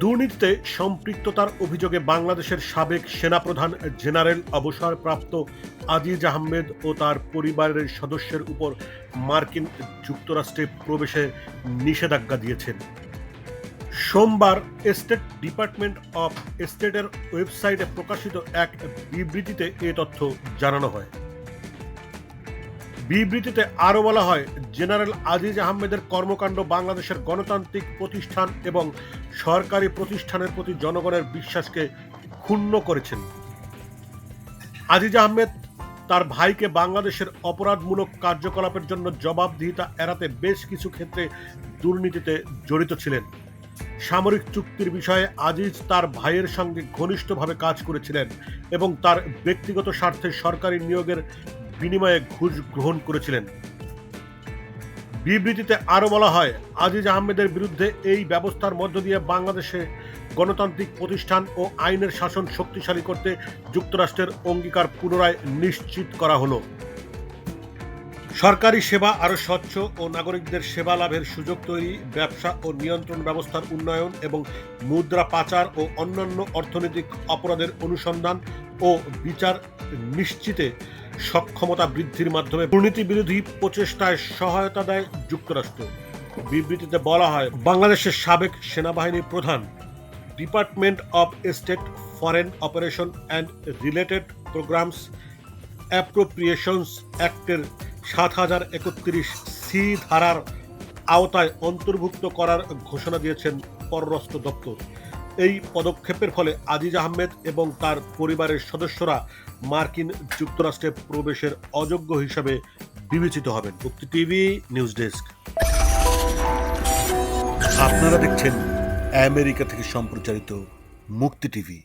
দুর্নীতিতে সম্পৃক্ততার অভিযোগে বাংলাদেশের সাবেক সেনাপ্রধান জেনারেল অবসরপ্রাপ্ত আজিজ আহমেদ ও তার পরিবারের সদস্যের উপর মার্কিন যুক্তরাষ্ট্রে প্রবেশে নিষেধাজ্ঞা দিয়েছেন। সোমবার স্টেট ডিপার্টমেন্ট অফ স্টেটের ওয়েবসাইটে প্রকাশিত এক বিবৃতিতে এ তথ্য জানানো হয়। বিবৃতিতে আরও বলা হয়, জেনারেল আজিজ আহমেদের কর্মকাণ্ড বাংলাদেশের গণতান্ত্রিক প্রতিষ্ঠান এবং সরকারি প্রতিষ্ঠানের প্রতি জনগণের বিশ্বাসকে ক্ষুণ্ণ করেছেন। আজিজ আহমেদ তার ভাইকে বাংলাদেশের অপরাধমূলক কার্যকলাপের জন্য জবাবদিহিতা এড়াতে বেশ কিছু ক্ষেত্রে দুর্নীতিতে জড়িত ছিলেন। সামরিক চুক্তির বিষয়ে আজিজ তার ভাইয়ের সঙ্গে ঘনিষ্ঠভাবে কাজ করেছিলেন এবং তার ব্যক্তিগত স্বার্থে সরকারি নিয়োগের বিনিময়ে ঘুষ গ্রহণ করেছিলেন। বিবৃতিতে আরও বলা হয়, আজিজ আহমেদের বিরুদ্ধে এই ব্যবস্থার মধ্য দিয়ে বাংলাদেশে গণতান্ত্রিক প্রতিষ্ঠান ও আইনের শাসন শক্তিশালী করতে যুক্তরাষ্ট্রের অঙ্গীকার পুনরায় নিশ্চিত করা হলো। সরকারি সেবা আরও স্বচ্ছ ও নাগরিকদের সেবা লাভের সুযোগ তৈরি, ব্যবসা ও নিয়ন্ত্রণ ব্যবস্থার উন্নয়ন এবং মুদ্রা পাচার ও অন্যান্য অর্থনৈতিক অপরাধের অনুসন্ধান ও বিচার নিশ্চিতে সক্ষমতা বৃদ্ধির মাধ্যমে দুর্নীতি বিরোধী প্রচেষ্টায় সহায়তা দেয় যুক্তরাষ্ট্র। বিবৃতিতে বলা হয়, বাংলাদেশের সাবেক সেনাবাহিনীর প্রধান, department of state foreign operation and related programs appropriations অ্যাক্টের সাত হাজার একত্রিশ সি ধারার আওতায় অন্তর্ভুক্ত করার ঘোষণা দিয়েছেন পররাষ্ট্র দপ্তর। এই পদক্ষেপের ফলে আজিজ আহমেদ এবং তার পরিবারের সদস্যরা মার্কিন যুক্তরাষ্ট্রে প্রবেশের অযোগ্য হিসাবে বিবেচিত হবেন। মুক্তি টিভি নিউজ ডেস্ক। আপনারা দেখছেন আমেরিকা থেকে সম্প্রচারিত মুক্তি টিভি।